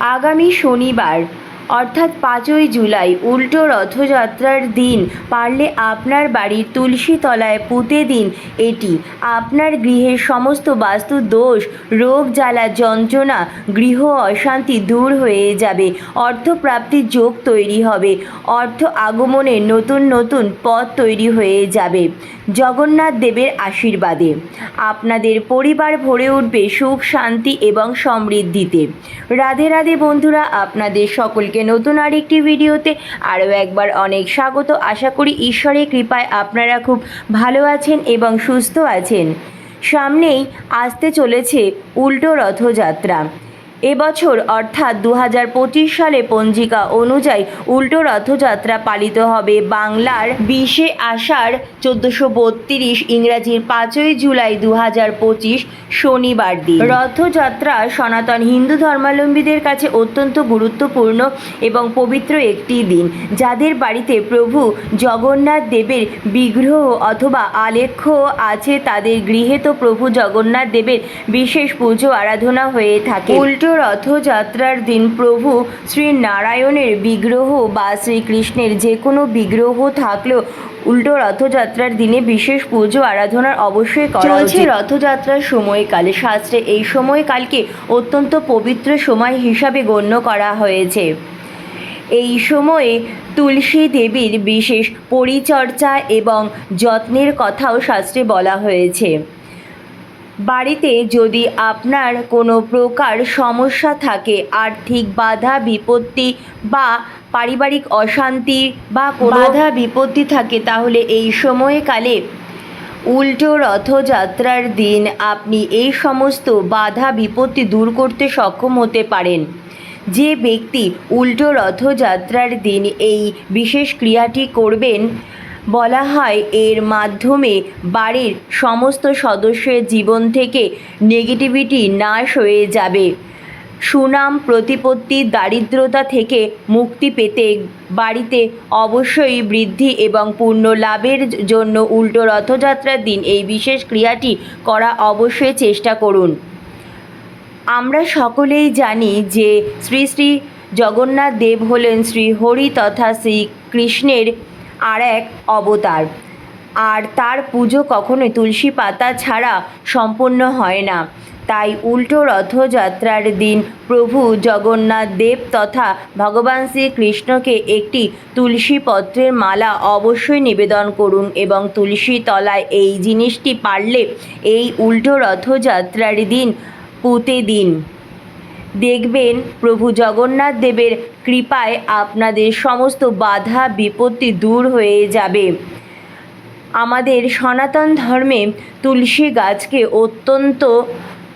আগামী শনিবার অর্থাৎ পাঁচই জুলাই, উল্টো রথযাত্রার দিন। পারলে আপনার বাড়ির তুলসী তলায় পুঁতে দিন এটি। আপনার গৃহের সমস্ত বাস্তু দোষ, রোগ জ্বালা, যন্ত্রণা, গৃহ অশান্তি দূর হয়ে যাবে। অর্থপ্রাপ্তির যোগ তৈরি হবে। অর্থ আগমনের নতুন নতুন পথ তৈরি হয়ে যাবে। জগন্নাথ দেবের আশীর্বাদে। আপনাদের পরিবার ভরে উঠবে সুখ, শান্তি এবং সমৃদ্ধিতে। রাধে রাধে বন্ধুরা, আপনাদের সকলকে নতুন আরেকটি ভিডিওতে আরও একবার অনেক স্বাগত। আশা করি ঈশ্বরের কৃপায় আপনারা খুব ভালো আছেন এবং সুস্থ আছেন। সামনেই আসতে চলেছে উল্টো রথযাত্রা। এবছর অর্থাৎ দু হাজার পঁচিশ সালে পঞ্জিকা অনুযায়ী উল্টো রথযাত্রা পালিত হবে। বাংলার বিশে আষাঢ় চোদ্দোশো বত্রিশ ইংরাজির পাঁচই জুলাই দু পঁচিশ শনিবার দিন। রথযাত্রা সনাতন হিন্দু ধর্মাবলম্বীদের কাছে অত্যন্ত গুরুত্বপূর্ণ এবং পবিত্র একটি দিন। যাদের বাড়িতে প্রভু জগন্নাথ দেবের বিগ্রহ অথবা আলেখ্য আছে, তাদের গৃহে তো প্রভু জগন্নাথ দেবের বিশেষ পুজো, আরাধনা হয়ে থাকে। উল্টো রথযাত্রার দিন প্রভু শ্রী নারায়ণের বিগ্রহ বা শ্রীকৃষ্ণের যে কোনো বিগ্রহ থাকলেও উল্টো রথযাত্রার দিনে বিশেষ পুজো আরাধনার অবশ্যই করা রথযাত্রার সময়কালে শাস্ত্রে এই সময়কালকে অত্যন্ত পবিত্র সময় হিসাবে গণ্য করা হয়েছে। এই সময়ে তুলসী দেবীর বিশেষ পরিচর্যা এবং যত্নের কথাও শাস্ত্রে বলা হয়েছে। বাড়িতে যদি আপনার কোনো প্রকার সমস্যা থাকে, আর্থিক বাধা, বিপত্তি বা পারিবারিক অশান্তি বা বাধা, বিপত্তি থাকে, তাহলে এই সময়কালে উল্টো রথযাত্রার দিন আপনি এই সমস্ত বাধা, বিপত্তি দূর করতে সক্ষম হতে পারেন। যে ব্যক্তি উল্টো রথযাত্রার দিন এই বিশেষ ক্রিয়াটি করবেন বলা হয়, এর মাধ্যমে বাড়ির সমস্ত সদস্যের জীবন থেকে নেগেটিভিটি নাশ হয়ে যাবে। সুনাম, প্রতিপত্তি, দারিদ্রতা থেকে মুক্তি পেতে বাড়িতে অবশ্যই বৃদ্ধি এবং পূর্ণ লাভের জন্য উল্টো রথযাত্রার দিন এই বিশেষ ক্রিয়াটি করা অবশ্যই চেষ্টা করুন। আমরা সকলেই জানি যে শ্রী শ্রী জগন্নাথ দেব হলেন শ্রী হরি তথা শ্রী কৃষ্ণের আর এক অবতার। আর তার পুজো কখনোই তুলসী পাতা ছাড়া সম্পন্ন হয় না। তাই উল্টো রথযাত্রার দিন প্রভু জগন্নাথ দেব তথা ভগবান শ্রীকৃষ্ণকে একটি তুলসী পত্রের মালা অবশ্যই নিবেদন করুন এবং তুলসী তলায় এই জিনিসটি পারলে এই উল্টো রথযাত্রার দিন পুঁতে দিন। দেখবেন প্রভু জগন্নাথ দেবের কৃপায় আপনাদের সমস্ত বাধা, বিপত্তি দূর হয়ে যাবে। আমাদের সনাতন ধর্মে তুলসী গাছকে অত্যন্ত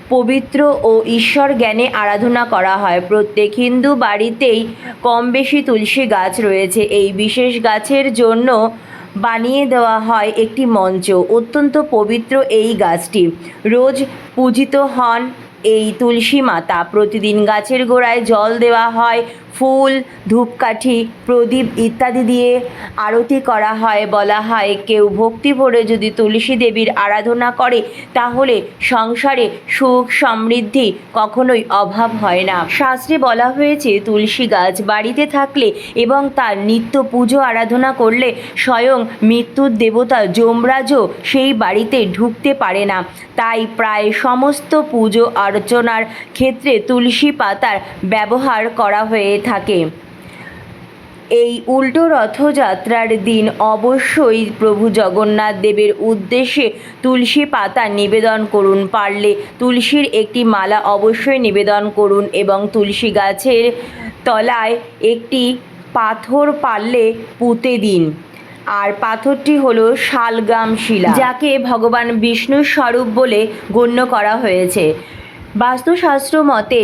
পবিত্র ও ঈশ্বর জ্ঞানে আরাধনা করা হয়। প্রত্যেক হিন্দু বাড়িতেই কম বেশি তুলসী গাছ রয়েছে। এই বিশেষ গাছের জন্য বানিয়ে দেওয়া হয় একটি মঞ্চ। অত্যন্ত পবিত্র এই গাছটি। রোজ পূজিত হন এই তুলসী মাতা। প্রতিদিন গাছের গোড়ায় জল দেওয়া হয়। ফুল, ধূপকাঠি, প্রদীপ ইত্যাদি দিয়ে আরতি করা হয়, বলা হয় কেউ ভক্তি ভরে যদি তুলসী দেবীর আরাধনা করে, তাহলে সংসারে সুখ সমৃদ্ধি কখনোই অভাব হয় না। শাস্ত্রে বলা হয়েছে, তুলসী গাছ বাড়িতে থাকলে এবং তার নিত্য পুজো আরাধনা করলে স্বয়ং মৃত্যুর দেবতা যমরাজও সেই বাড়িতে ঢুকতে পারে না। তাই প্রায় সমস্ত পুজো অর্চনার ক্ষেত্রে তুলসী পাতার ব্যবহার করা হয়ে থাকে। এই উল্টো রথযাত্রার দিন অবশ্যই প্রভু জগন্নাথ দেবের উদ্দেশ্যে তুলসী পাতা নিবেদন করুন। পারলে তুলসীর একটি মালা অবশ্যই নিবেদন করুন এবং তুলসী গাছের তলায় একটি পাথর পারলে পুঁতে দিন। আর পাথরটি হলো শালগ্রাম শিলা। যাকে ভগবান বিষ্ণুর স্বরূপ বলে গণ্য করা হয়েছে। বাস্তুশাস্ত্র মতে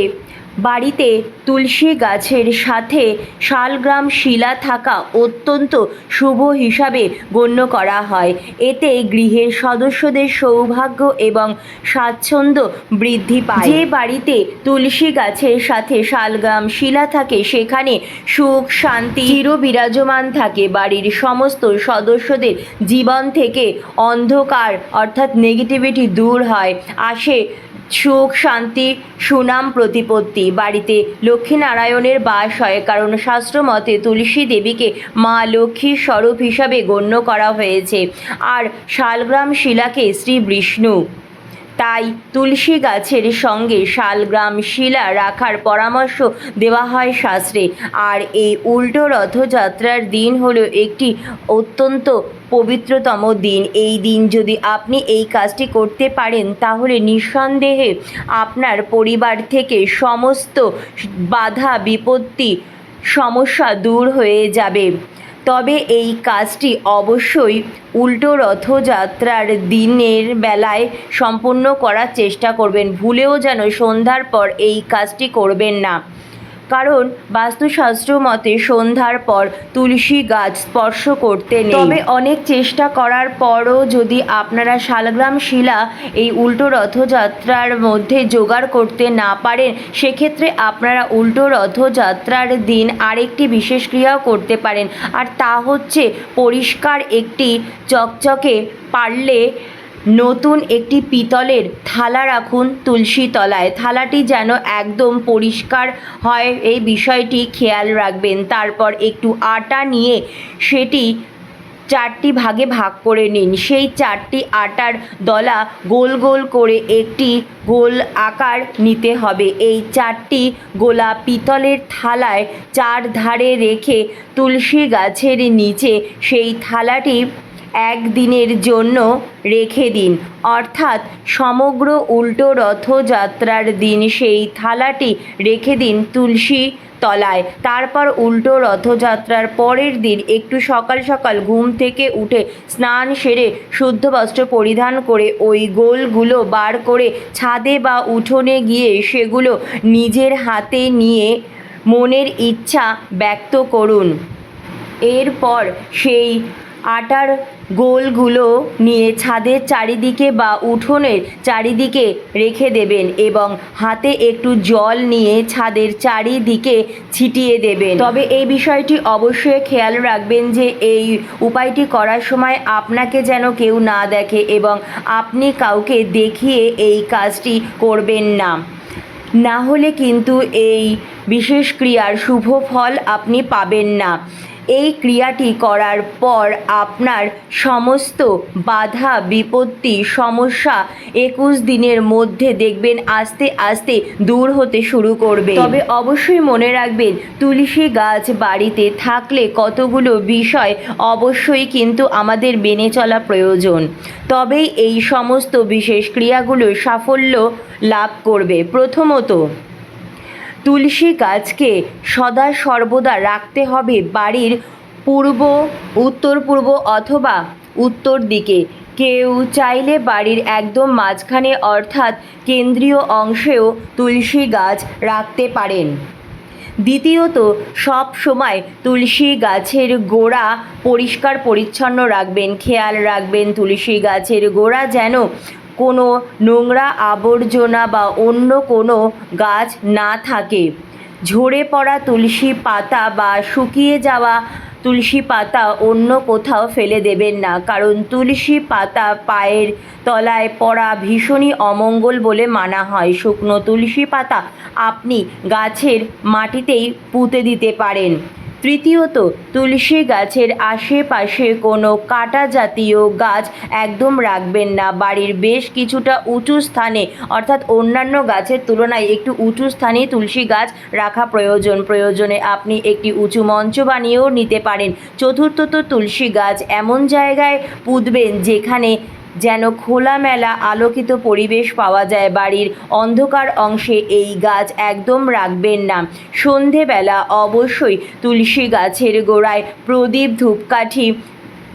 বাড়িতে তুলসী গাছের সাথে শালগ্রাম শিলা থাকা অত্যন্ত শুভ হিসাবে গণ্য করা হয়। এতে গৃহের সদস্যদের সৌভাগ্য এবং স্বাচ্ছন্দ্য বৃদ্ধি পায়। যে বাড়িতে তুলসী গাছের সাথে শালগ্রাম শিলা থাকে, সেখানে সুখ, শান্তি চির বিরাজমান থাকে। বাড়ির সমস্ত সদস্যদের জীবন থেকে অন্ধকার, অর্থাৎ নেগেটিভিটি দূর হয়। আসে সুখ, শান্তি, সুনাম, প্রতিপত্তি। বাড়িতে লক্ষ্মীনারায়ণের বাস হয়, কারণ শাস্ত্র মতে তুলসী দেবীকে মা লক্ষ্মীর স্বরূপ হিসাবে গণ্য করা হয়েছে। আর শালগ্রাম শিলাকে শ্রী বিষ্ণু। তাই তুলসী গাছের সঙ্গে শালগ্রাম শিলা রাখার পরামর্শ দেওয়া হয় শাস্ত্রে। আর এই উল্টো রথযাত্রার দিন হলো একটি অত্যন্ত পবিত্রতম দিন। এই দিন যদি আপনি এই কাজটি করতে পারেন, তাহলে নিঃসন্দেহে আপনার পরিবার থেকে সমস্ত বাধা, বিপত্তি, সমস্যা দূর হয়ে যাবে। তবে এই কাজটি অবশ্যই উল্টো রথযাত্রার দিনের বেলায় সম্পূর্ণ করার চেষ্টা করবেন। ভুলেও যেন সন্ধ্যার পর এই কাজটি করবেন না। কারণ বাস্তুশাস্ত্র মতে সন্ধ্যার পর তুলসী গাছ স্পর্শ করতে নেই। তবে অনেক চেষ্টা করার পরও যদি আপনারা শালগ্রাম শিলা এই উল্টো রথযাত্রার মধ্যে জোগাড় করতে না পারেন, সেক্ষেত্রে আপনারা উল্টো রথযাত্রার দিন আরেকটি বিশেষ ক্রিয়াও করতে পারেন। আর তা হচ্ছে পরিষ্কার একটি চকচকে পারলে নতুন একটি পিতলের থালা রাখুন তুলসী তলায়। থালাটি যেন একদম পরিষ্কার হয়, এই বিষয়টি খেয়াল রাখবেন। তারপর একটু আটা নিয়ে সেটি চারটি ভাগে ভাগ করে নিন। সেই চারটি আটার দলা গোল গোল করে একটি গোল আকার নিতে হবে। এই চারটি গোলা পিতলের থালায় চার ধারে রেখে তুলসী গাছের নিচে সেই থালাটি একদিনের জন্য রেখে দিন। অর্থাৎ সমগ্র উল্টো রথযাত্রার দিন সেই থালাটি রেখে দিন তুলসী তলায়। তারপর উল্টো রথযাত্রার পরের দিন একটু সকাল সকাল ঘুম থেকে উঠে স্নান সেরে শুদ্ধ বস্ত্র পরিধান করে ওই গোলগুলো বার করে ছাদে বা উঠোনে গিয়ে সেগুলো নিজের হাতে নিয়ে মনের ইচ্ছা ব্যক্ত করুন। এরপর সেই আটার গোলগুলো নিয়ে ছাদের চারিদিকে বা উঠোনের চারিদিকে রেখে দেবেন এবং হাতে একটু জল নিয়ে ছাদের চারিদিকে ছিটিয়ে দেবেন। তবে এই বিষয়টি অবশ্যই খেয়াল রাখবেন যে এই উপায়টি করার সময় আপনাকে যেন কেউ না দেখে এবং আপনি কাউকে দেখিয়ে এই কাজটি করবেন না। না হলে কিন্তু এই বিশেষ ক্রিয়ার শুভ ফল আপনি পাবেন না। এই ক্রিয়াটি করার পর আপনার সমস্ত বাধা, বিপত্তি, সমস্যা একুশ দিনের মধ্যে দেখবেন আস্তে আস্তে দূর হতে শুরু করবে। তবে অবশ্যই মনে রাখবেন, তুলসী গাছ বাড়িতে থাকলে কতগুলো বিষয় অবশ্যই কিন্তু আমাদের মেনে চলা প্রয়োজন। তবেই এই সমস্ত বিশেষ ক্রিয়াগুলো সাফল্য লাভ করবে। প্রথমত তুলসী গাছকে সদা সর্বদা রাখতে হবে বাড়ির পূর্ব, উত্তর পূর্ব অথবা উত্তর দিকে। কেউ চাইলে বাড়ির একদম মাঝখানে অর্থাৎ কেন্দ্রীয় অংশেও তুলসী গাছ রাখতে পারেন। দ্বিতীয়ত, সব সময় তুলসী গাছের গোড়া পরিষ্কার পরিচ্ছন্ন রাখবেন, খেয়াল রাখবেন তুলসী গাছের গোড়া যেন কোনো নোংরা আবর্জনা বা অন্য কোনো গাছ না থাকে। ঝরে পড়া তুলসী পাতা বা শুকিয়ে যাওয়া তুলসী পাতা অন্য কোথাও ফেলে দেবেন না, কারণ তুলসী পাতা পায়ের তলায় পড়া ভীষণই অমঙ্গল বলে মানা হয়। শুকনো তুলসী পাতা আপনি গাছের মাটিতেই পুঁতে দিতে পারেন। তৃতীয়ত, তুলসী গাছের আশেপাশে কোনো কাটা জাতীয় গাছ একদম রাখবেন না। বাড়ির বেশ কিছুটা উঁচু স্থানে, অর্থাৎ অন্যান্য গাছের তুলনায় একটু উঁচু স্থানে তুলসী গাছ রাখা প্রয়োজন। প্রয়োজনে আপনি একটি উঁচু মঞ্চ বানিয়েও নিতে পারেন। চতুর্থত, তুলসী গাছ এমন জায়গায় পুঁতবেন যেখানে যেন খোলামেলা আলোকিত পরিবেশ পাওয়া যায় বাড়ির অন্ধকার অংশে, এই গাছ একদম রাখবেন না। সন্ধেবেলা অবশ্যই তুলসী গাছের গোড়ায় প্রদীপ ধূপকাঠি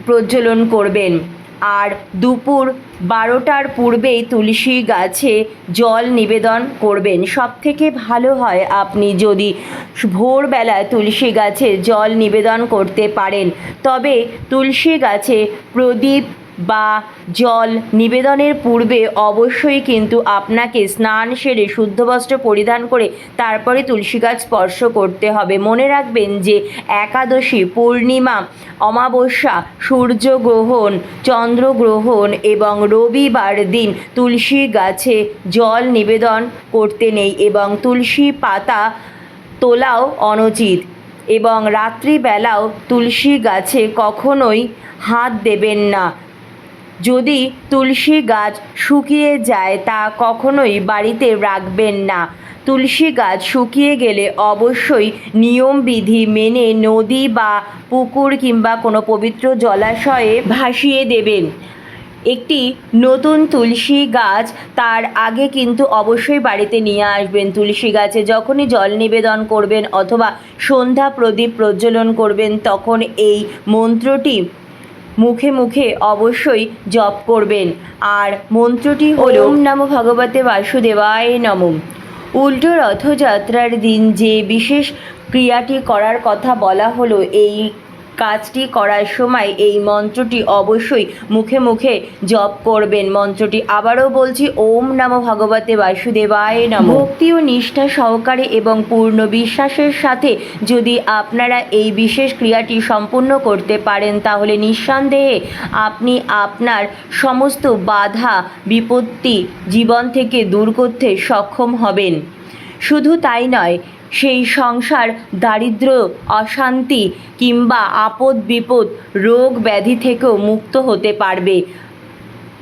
প্রজ্বলন করবেন। আর দুপুর বারোটার পূর্বেই তুলসী গাছে জল নিবেদন করবেন। সব থেকে ভালো হয় আপনি যদি ভোরবেলায় তুলসী গাছে জল নিবেদন করতে পারেন। তবে তুলসী গাছে প্রদীপ বা জল নিবেদনের পূর্বে অবশ্যই কিন্তু আপনাকে স্নান সেরে শুদ্ধ বস্ত্র পরিধান করে তারপরে তুলসী গাছ স্পর্শ করতে হবে। মনে রাখবেন যে একাদশী, পূর্ণিমা, অমাবস্যা সূর্যগ্রহণ চন্দ্রগ্রহণ এবং রবিবার দিন তুলসী গাছে জল নিবেদন করতে নেই এবং তুলসী পাতা তোলাও অনুচিত এবং রাত্রিবেলাও তুলসী গাছে কখনোই হাত দেবেন না। যদি তুলসী গাছ শুকিয়ে যায়, তা কখনোই বাড়িতে রাখবেন না। তুলসী গাছ শুকিয়ে গেলে অবশ্যই নিয়মবিধি মেনে নদী বা পুকুর কিংবা কোনো পবিত্র জলাশয়ে ভাসিয়ে দেবেন। একটি নতুন তুলসী গাছ তার আগে কিন্তু অবশ্যই বাড়িতে নিয়ে আসবেন। তুলসী গাছে যখনই জল নিবেদন করবেন অথবা সন্ধ্যা প্রদীপ প্রজ্বলন করবেন, তখন এই মন্ত্রটি মুখে মুখে অবশ্যই জপ করবেন। আর মন্ত্রটি হল, ওম নম ভগবতে বাসুদেবায় নমম উল্টো রথযাত্রার দিন যে বিশেষ ক্রিয়াটি করার কথা বলা হলো, এই কাজটি করার সময় এই মন্ত্রটি অবশ্যই মুখে মুখে জপ করবেন। মন্ত্রটি আবারও বলছি, ওম নমো ভগবতে বাসুদেবায় নমঃ। ভক্তি ও নিষ্ঠা সহকারে এবং পূর্ণ বিশ্বাসের সাথে যদি আপনারা এই বিশেষ ক্রিয়াটি সম্পূর্ণ করতে পারেন, তাহলে নিঃসন্দেহে আপনি আপনার সমস্ত বাধা, বিপত্তি জীবন থেকে দূর করতে সক্ষম হবেন। শুধু তাই নয় সেই সংসার, দারিদ্র, অশান্তি কিংবা আপদ বিপদ, রোগ ব্যাধি থেকেও মুক্ত হতে পারবে।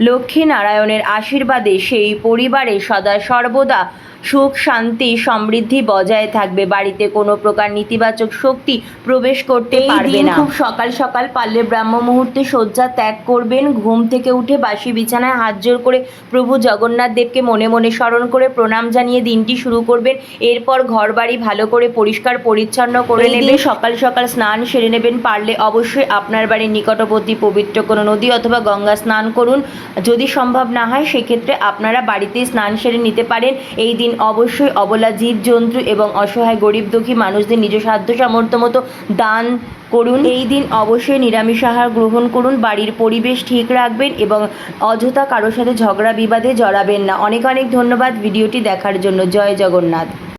লক্ষ্মী নারায়ণের আশীর্বাদে সেই পরিবারে সদা সর্বদা সুখ শান্তি সমৃদ্ধি বজায় থাকবে। বাড়িতে কোনো প্রকার নেতিবাচক শক্তি প্রবেশ করতে পারবে না। খুব সকাল সকাল পারলে ব্রাহ্ম মুহূর্তে শয্যা ত্যাগ করবেন। ঘুম থেকে উঠে বাসি বিছানায় হাত জোর করে প্রভু জগন্নাথ দেবকে মনে মনে স্মরণ করে প্রণাম জানিয়ে দিনটি শুরু করবেন। এরপর ঘর বাড়ি ভালো করে পরিষ্কার পরিচ্ছন্ন করে নেবেন। সকাল সকাল স্নান সেরে নেবেন। পারলে অবশ্যই আপনার বাড়ির নিকটবর্তী পবিত্র কোনো নদী অথবা গঙ্গা স্নান করুন। যদি সম্ভব না হয় সেক্ষেত্রে আপনারা বাড়িতেই স্নান সেরে নিতে পারেন। এই দিন অবশ্যই অবলা জীবজন্তু এবং অসহায় গরিব দুঃখী মানুষদের নিজ সাধ্য সামর্থ্য মতো দান করুন। এই দিন অবশ্যই নিরামিষ আহার গ্রহণ করুন। বাড়ির পরিবেশ ঠিক রাখবেন এবং অযথা কারোর সাথে ঝগড়া বিবাদে জড়াবেন না। অনেক অনেক ধন্যবাদ ভিডিওটি দেখার জন্য। জয় জগন্নাথ।